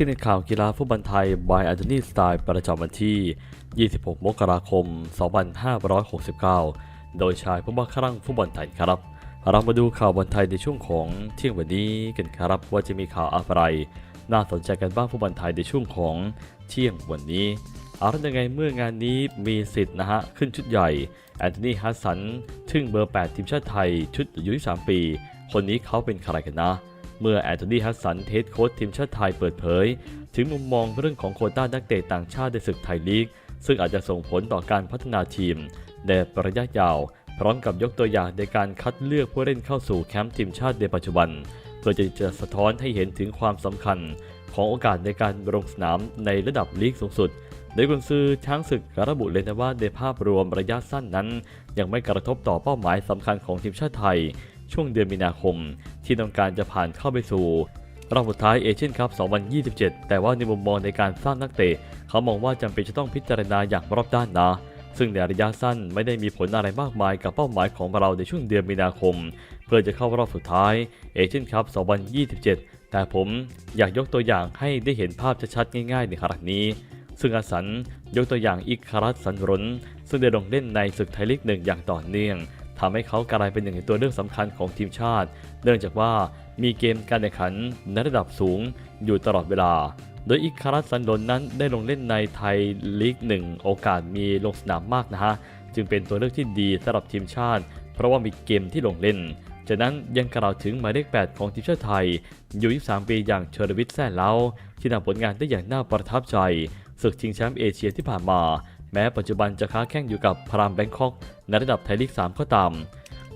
ที่ในข่าวกีฬาฟุตบอลไทย by Anthony Style ประจำวันที่ 26 มกราคม 2569 โดยชายผู้บ้าคลั่งฟุตบอลไทยครับ เรามาดูข่าวบอลไทยในช่วงของเที่ยงวันนี้กันครับว่าจะมีข่าวอะไร น่าสนใจกันบ้างฟุตบอลไทยในช่วงของเที่ยงวันนี้เอาละยังไงเมื่องานนี้มีสิทธิ์นะฮะขึ้นชุดใหญ่แอนโทนีฮัสสันทึ่งเบอร์ 8 ทีมชาติไทยชุดอายุ23ปี คนนี้เขาเป็นใครกันนะ เมื่อแอนโทนีฮัสสันเทสโค้ชทีมชาติไทยเปิดเผย ถึงมุมมองเรื่องของโคต้านักเตะต่างชาติในศึกไทยลีก ซึ่งอาจจะส่งผลต่อการพัฒนาทีมในระยะยาว พร้อมกับยกตัวอย่างในการคัดเลือกผู้เล่นเข้าสู่แคมป์ทีมชาติในปัจจุบัน เพื่อจะจะสะท้อนให้เห็นถึงความสำคัญ ของโอกาสในการลงสนามในระดับลีกสูงสุดโดยกุนซือช้างศึกระบุเลยนะว่าในภาพรวมระยะสั้นนั้น ยังไม่กระทบต่อเป้าหมายสำคัญของทีมชาติไทย ช่วงเดือนมีนาคม ที่ต้องการจะผ่านเข้าไปสู่รอบสุดท้ายเอเชียนคัพ 2027 แต่ว่าในมุมมองในการสร้างนักเตะ เขามองว่าจำเป็นจะต้องพิจารณาอย่างรอบด้านนะ ซึ่งในระยะสั้นไม่ได้มีผลอะไรมากมายกับเป้าหมายของเราในช่วงเดือนมีนาคม เพื่อจะเข้ารอบสุดท้ายเอเชียนคัพ 2027 แต่ผมอยากยกตัวอย่างให้ได้เห็นภาพชัดๆง่ายๆ ในครั้งนี้ ซึ่งอาสันยกตัวอย่างอิคารัสสันรนซึ่งได้ลงเล่นในศึกไทยลีกหนึ่งอย่างต่อเนื่อง ทำให้เขากลายเป็นหนึ่งในตัวเลือกสำคัญของทีมชาติ เนื่องจากว่ามีเกมการแข่งขันในระดับสูงอยู่ตลอดเวลา โดยอิคารัสสันรนนั้นได้ลงเล่นในไทยลีกหนึ่งโอกาสมีลงสนามมากนะฮะ จึงเป็นตัวเลือกที่ดีสำหรับทีมชาติ เพราะว่ามีเกมที่ลงเล่น จากนั้นยังกล่าวถึงหมายเลข 8 ของทีมชาติไทย อยู่ 23 ปีอย่างเชอร์วิทแซ่เล้าที่ทำผลงานได้อย่างน่าประทับใจศึกชิงแชมป์เอเชียที่ผ่านมา แม้ปัจจุบันจะค้าแข่งอยู่กับพรามแบงคอกในระดับไทยลีก 3 ก็ตาม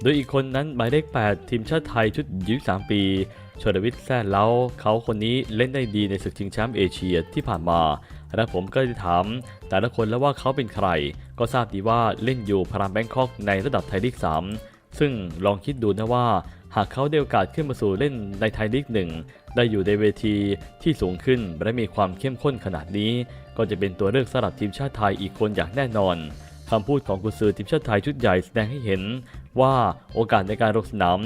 โดยอีกคนนั้นหมายเลข 8 ทีมชาติไทยชุด23ปีชรวิทย์แซ่เล้าเขาคนนี้เล่นได้ดีในศึกชิงแชมป์เอเชียที่ผ่านมา และผมก็ได้ถาม แต่ละคนแล้วว่าเขาเป็นใคร ก็ทราบดีว่าเล่นอยู่พารามแบงคอกในระดับไทยลีก 3 ซึ่งลองคิดดูนะว่า หากเขาได้โอกาสขึ้นมาสู่เล่นในไทยลีกหนึ่งได้อยู่ในเวทีที่สูงขึ้นและมีความเข้มข้นขนาดนี้ ก็จะเป็นตัวเลือกสำหรับทีมชาติไทยอีกคนอย่างแน่นอนคำพูดของกุซือทีมชาติไทยชุดใหญ่แสดงให้เห็นว่าโอกาสในการลงสนาม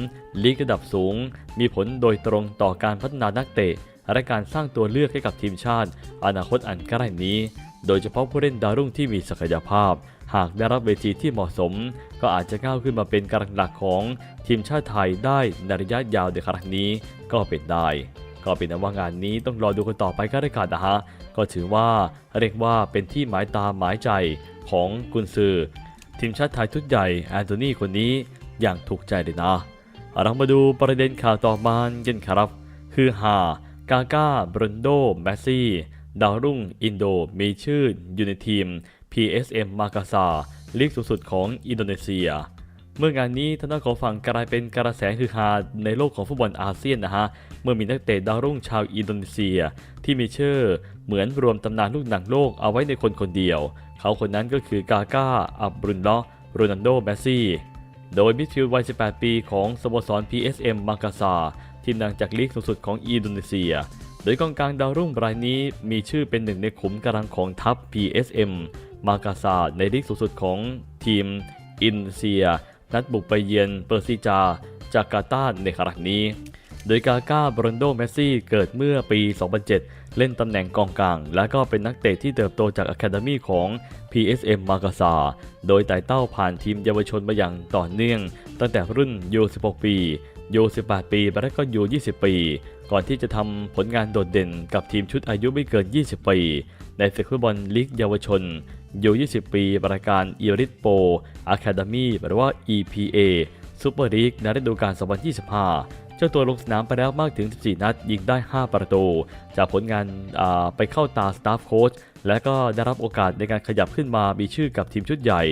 ลีกระดับสูง มีผลโดยตรงต่อการพัฒนานักเตะและการสร้างตัวเลือกให้กับทีมชาติ อนาคตอันใกล้นี้ โดยเฉพาะผู้เล่นดาวรุ่งที่มีศักยภาพ หากได้รับเวทีที่เหมาะสม ก็อาจจะก้าวขึ้นมาเป็นกำลังหลักของทีมชาติไทยได้ในระยะยาวในครั้งนี้ก็เป็นได้ ก็เป็นว่างานนี้ต้องรอดูกันต่อไปก็ได้กันนะฮะก็ถือว่าเรียกว่าเป็นที่หมายตาหมายใจของกุนซือ ทีมชาติไทยชุดใหญ่แอนโทนีคนนี้อย่างถูกใจเลยนะเรามาดูประเด็นข่าวต่อมากันครับ คือฮากาก้าบรนโด แมสซี่ ดาวรุ่ง อินโด มีชื่ออยู่ในทีม PSM มากาซาลีกสูงสุดของอินโดนีเซีย เมื่องานนี้ทางด้านของฝั่งกลายเป็นกระแสคือฮาในโลกของฟุตบอลอาเซียนนะฮะ เมื่อมีนักเตะดาวรุ่งชาวอินโดนีเซีย ที่มีชื่อเหมือนรวมตำนานลูกหนังโลกเอาไว้ในคนคนเดียว เขาคนนั้นก็คือกาก้า อับรุนเลาะโรนัลโดเมสซี่ โดยมิดฟิลด์วัย 18 ปีของสโมสร PSM มากาซาทีมดังจากลีกสูงสุดของอินโดนีเซีย โดยกองกลางดาวรุ่งรายนี้มีชื่อเป็นหนึ่งในขุมกำลังของทัพ PSM มากาซาในลีกสูงสุดของทีมอินเซีย นัดบุกไปเยือนเปอร์ซิจาจาการ์ตาในครั้งนี้ โดยกาก้าบรอนโดเมสซี่เกิดเมื่อปี 2007 เล่นตำแหน่งกองกลาง และก็เป็นนักเตะที่เติบโตจากอะคาเดมีของ PSM มากาซา โดยไต่เต้าผ่านทีมเยาวชนมาอย่างต่อเนื่อง ตั้งแต่รุ่นยู16 ปียู18 ปีและก็ยู20 ปี ก่อนที่จะทำผลงานโดดเด่นกับทีมชุดอายุไม่เกิน 20 ปี ในศึกฟุตบอลลีกเยาวชน ยู20 ปีรายการอีริทโปอะคาเดมีหรือว่า EPA ซูเปอร์ลีกในฤดูกาล 2025 เจ้าตัวลงสนามไปแล้วมากถึง 14 นัด ยิงได้ 5 ประตู จากผลงานไปเข้าตาสตาฟโค้ชและก็ได้รับโอกาสในการขยับขึ้นมามีชื่อกับทีมชุดใหญ่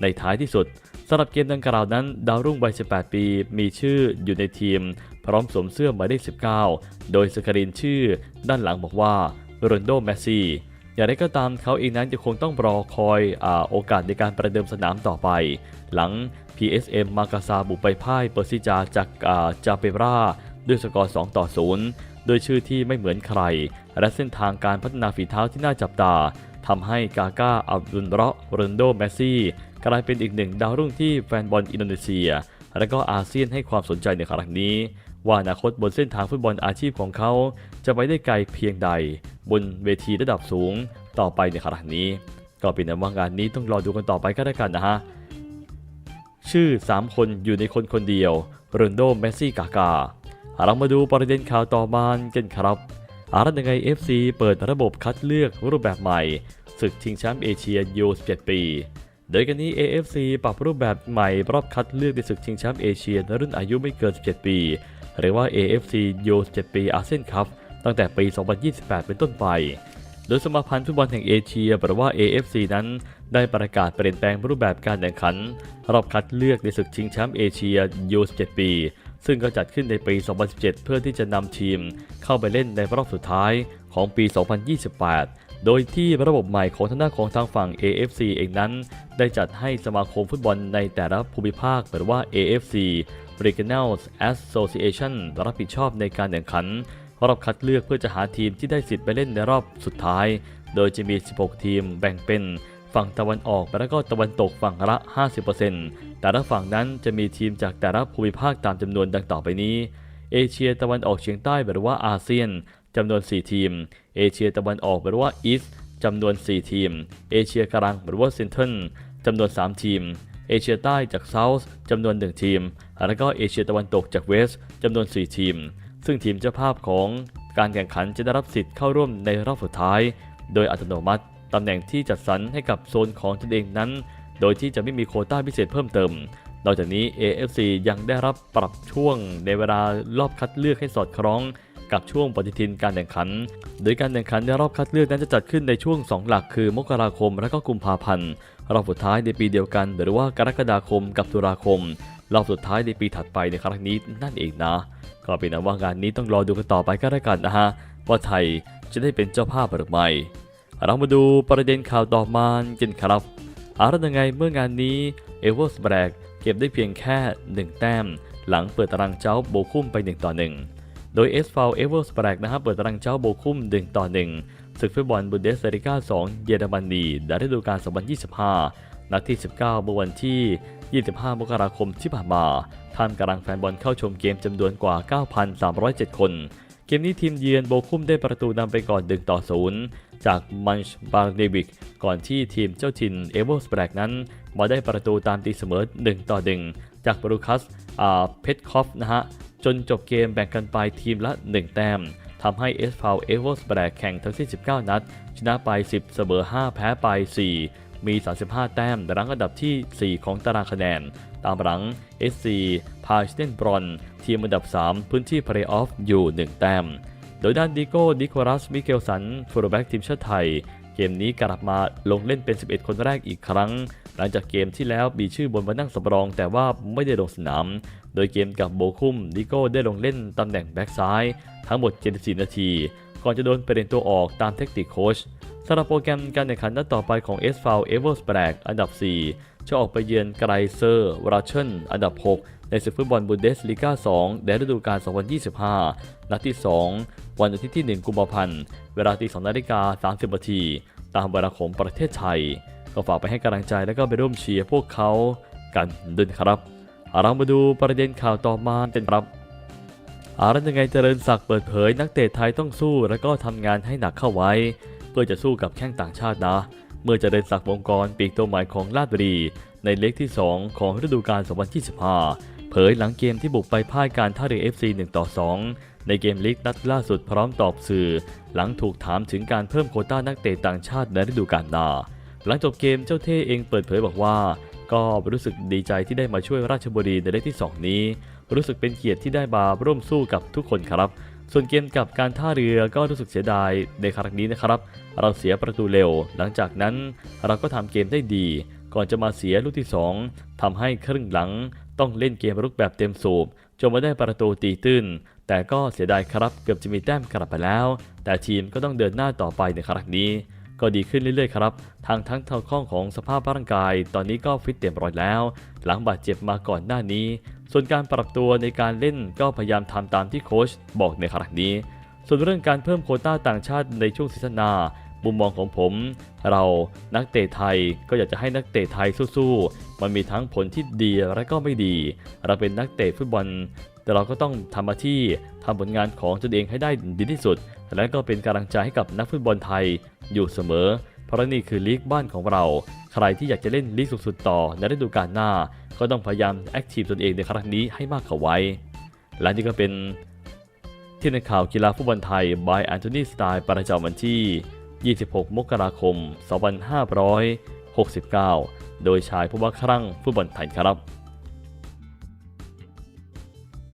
ในท้ายที่สุดสำหรับเกมดังกล่าวนั้น ดาวรุ่งวัย 18 ปี มีชื่ออยู่ในทีม พร้อมสวมเสื้อหมายเลข 19 โดยสกรีนชื่อด้านหลังบอกว่าโรนโดเมสซี่ อย่างไรก็ตามเขาเองนั้นจะคงต้องรอคอยอโอกาสในการประเดิมสนามต่อไป หลัง PSM มากาซาบุกไปพ่ายเปอร์ซิจาจากจาเปราด้วยสกอร์ 2 ต่อ 0 โดยชื่อที่ไม่เหมือนใคร และเส้นทางการพัฒนาฝีเท้าที่น่าจับตาทำให้กาก้าอับดุลเราะโรนโดเมสซี่ กลายเป็นอีกหนึ่งดาวรุ่งที่แฟนบอลอินโดนีเซีย และก็อาเซียนให้ความสนใจในครั้งนี้ ว่าอนาคตบนเส้นทางฟุตบอลอาชีพของเขา จะไปได้ไกลเพียงใด บนเวทีระดับสูงต่อไปในขณะนี้ ก็เป็นอันว่างานนี้ต้องรอดูกันต่อไปก็แล้วกันนะฮะ ชื่อ 3 คนอยู่ในคนคนเดียวโรนโดเมสซี่กากาเรามาดูประเด็นข่าวต่อมากันครับอารัตยังไง FC เปิดระบบคัดเลือกรูปแบบใหม่ศึกชิงแชมป์เอเชียยู17ปี โดยกันนี้ AFC ปรับรูปแบบใหม่รอบคัดเลือกในศึกชิงแชมป์เอเชียรุ่นอายุไม่เกิน 17 ปี หรือว่า AFC U 17ปีอาเซียนคัพ ตั้งแต่ปี 2028 เป็นต้นไป โดยสมาพันธ์ฟุตบอลแห่งเอเชียหรือว่า AFC นั้น ได้ประกาศเปลี่ยนแปลงรูปแบบการแข่งขัน รอบคัดเลือกในศึกชิงแชมป์เอเชีย U 17ปี ซึ่งก็จัดขึ้นในปี 2017 เพื่อที่จะนำทีมเข้าไปเล่นในรอบสุดท้ายของปี 2028โดยที่ระบบใหม่ของทางด้านของทางฝั่ง AFC เองนั้น ได้จัดให้สมาคมฟุตบอลในแต่ละภูมิภาคหรือว่า AFC Regional Association รับผิดชอบในการแข่งขัน รอบคัดเลือกเพื่อจะหาทีมที่ได้สิทธิ์ไปเล่นในรอบสุดท้าย โดยจะมี 16 ทีมแบ่งเป็น ฝั่งตะวันออกและก็ตะวันตกฝั่งละ 50%แต่ละฝั่งนั้นจะมีทีมจากแต่ละภูมิภาคตามจำนวนดังต่อไปนี้ เอเชียตะวันออกเฉียงใต้หรือว่าอาเซียนจำนวน 4 ทีม เอเชียตะวันออกหรือว่าอีสจำนวน 4 ทีม เอเชียกลางหรือว่าเซนเทรลจำนวน 3 ทีม เอเชียใต้จากเซาท์จำนวน 1 ทีม แล้วก็เอเชียตะวันตกจากเวสต์จำนวน 4 ทีม ซึ่งทีมเจ้าภาพของการแข่งขันจะได้รับสิทธิ์เข้าร่วมในรอบสุดท้าย โดยอัตโนมัติตำแหน่งที่จัดสรรให้กับโซนของตนเองนั้น โดยที่จะไม่มีโคต้าพิเศษเพิ่มเติม นอกจากนี้ AFC ยังได้รับปรับช่วงในเวลารอบคัดเลือกให้สอดคล้องกับช่วงปฏิทินการแข่งขัน โดยการแข่งขันในรอบคัดเลือกนั้นจะจัดขึ้นในช่วง 2 หลักคือ มกราคมและก็กุมภาพันธ์ รอบสุดท้ายในปีเดียวกัน หรือว่ากรกฎาคมกับตุลาคม รอบสุดท้ายในปีถัดไปในครั้งนี้นั่นเองนะ ก็เป็นอันว่างานนี้ต้องรอดูกันต่อไปก็แล้วกันนะฮะว่าไทยจะได้เป็นเจ้าภาพหรือไม่เรามาดูประเด็นข่าวต่อมากันครับอารัยังไงเมื่องานนี้เอเวอร์สแบรกเก็บได้เพียงแค่ 1 แต้ม หลังเปิดตารางเจ้าโบคุ้มไป 1 ต่อ 1 โดยเอสฟาวเอเวอร์สแบรกนะครับเปิดตารางเจ้าโบคุ้ม 1 ต่อ 1 ศึกฟุตบอลบุนเดสลิก้า2 เยอรมนีในฤดูกาล2025 นัดที่ 19เมื่อวันที่ 25 มกราคมที่ผ่านมาท่ามกลางแฟนบอลเข้าชมเกมจำนวนกว่า 9,307 คน เกมนี้ทีมเยือนโบคุ้มได้ประตูนำไปก่อน1ต่อ0จากมันชบาร์เดวิก ก่อนที่ทีมเจ้าถิ่นเอเวอร์สแบรกนั้น มาได้ประตูตามตีเสมอ1ต่อ1จากบรูคัสอาเพชคอฟนะฮะจนจบเกมแบ่งกันไปทีมละ 1 แต้มทำให้เอสฟาวเอเวอร์สแบรกแข่งทั้งสิ้น19 นัด ชนะไป 10 เสมอ 5 แพ้ไป 4 มี 35 แต้มรั้งอันดับที่ 4 ของตารางคะแนน ตามหลัง SC พาชเทนบรอนทีมอันดับ 3 พื้นที่เพลย์ออฟอยู่ 1 แต้ม โดยด้านดิโก้ดิโครัส มิเกลสันฟูลแบ็กทีมชาติไทย เกมนี้กลับมาลงเล่นเป็น 11 คนแรกอีกครั้ง หลังจากเกมที่แล้วมีชื่อบนมานั่งสำรอง แต่ว่าไม่ได้ลงสนาม โดยเกมกับโบคุมดิโก้ได้ลงเล่นตำแหน่งแบ็กซ้าย ทั้งหมด 74 นาที ก่อนจะโดนเปลี่ยนตัวออกตามเทคนิคโค้ชสำหรับโปรแกรมการแข่งขันนัดต่อไปของเอสฟาวเอเวอร์สแบรกอันดับ 4 จะออกไปเยือนไกรเซอร์วราเชนอันดับ 6 ในศึกฟุตบอลบุนเดสลีกา2ในฤดูกาล 2025 นัดที่ 2 วันอาทิตย์ที่ 1 กุมภาพันธ์ เวลาตี2นาฬิกา30นาทีตามเวลาของประเทศไทย ก็ฝากไปให้กำลังใจและก็ไปร่วมเชียร์พวกเขากันด้วยครับเรามาดูประเด็นข่าวต่อมากันครับ อารันยังไงเจริญศักดิ์เปิดเผยนักเตะไทยต้องสู้ และก็ทำงานให้หนักเข้าไว้ เพื่อจะสู้กับแข้งต่างชาตินะ เมื่อเจริญศักดิ์วงกรปีกตัวใหม่ของลาดบุรี ในเล็กที่ 2 ของฤดูกาล 2025 เผยหลังเกมที่บุกไปพ่ายการท่าเรือ FC 1ต่อ2 ในเกมลีกนัดล่าสุดพร้อมตอบสื่อ หลังถูกถามถึงการเพิ่มโคต้านักเตะต่างชาติในฤดูกาลหน้าหลังจบเกมเจ้าเท่เองเปิดเผยบอกว่า ก็รู้สึกดีใจที่ได้มาช่วยราชบุรีในเล็กที่ 2 นี้ รู้สึกเป็นเกียรติที่ได้มาร่วมสู้กับทุกคนครับ ส่วนเกมกับการท่าเรือก็รู้สึกเสียดายในครั้งนี้นะครับ เราเสียประตูเร็ว หลังจากนั้นเราก็ทำเกมได้ดี ก่อนจะมาเสียลูกที่ 2ทำให้ครึ่งหลัง ต้องเล่นเกมรุกแบบเต็มสูบจนมาได้ประตูตีตื้น แต่ก็เสียดายครับเกือบจะมีแต้มกลับไปแล้ว แต่ทีมก็ต้องเดินหน้าต่อไปในครั้งนี้ ก็ดีขึ้นเรื่อยๆครับทางทั้งทางข้องของสภาพร่างกาย ตอนนี้ก็ฟิตเต็มร้อยแล้ว หลังบาดเจ็บมาก่อนหน้านี้ ส่วนการปรับตัวในการเล่นก็พยายามทำตามที่โค้ชบอกในครั้งนี้ ส่วนเรื่องการเพิ่มโคต้าต่างชาติในช่วงซีซั่นหน้ามุมมองของผม เรานักเตะไทยก็อยากจะให้นักเตะไทยสู้ๆ มันมีทั้งผลที่ดีและก็ไม่ดี เราเป็นนักเตะฟุตบอล แต่เราก็ต้องทำหน้าที่ทำผลงานของตนเองให้ได้ดีที่สุด และก็เป็นกำลังใจให้กับนักฟุตบอลไทยอยู่เสมอ เพราะนี่คือลีกบ้านของเรา ใครที่อยากจะเล่นลีกสุดๆต่อในฤดูกาลหน้า ก็ต้องพยายามแอคทีฟตนเองในครั้งนี้ให้มากเข้าไว้ และนี่ก็เป็นที่ในข่าวกีฬาฟุตบอลไทย by Anthony Style ประจำวันที่ 26 มกราคม 2569 โดยชายผู้ว่าครั่งฟุตบอลไทยครับ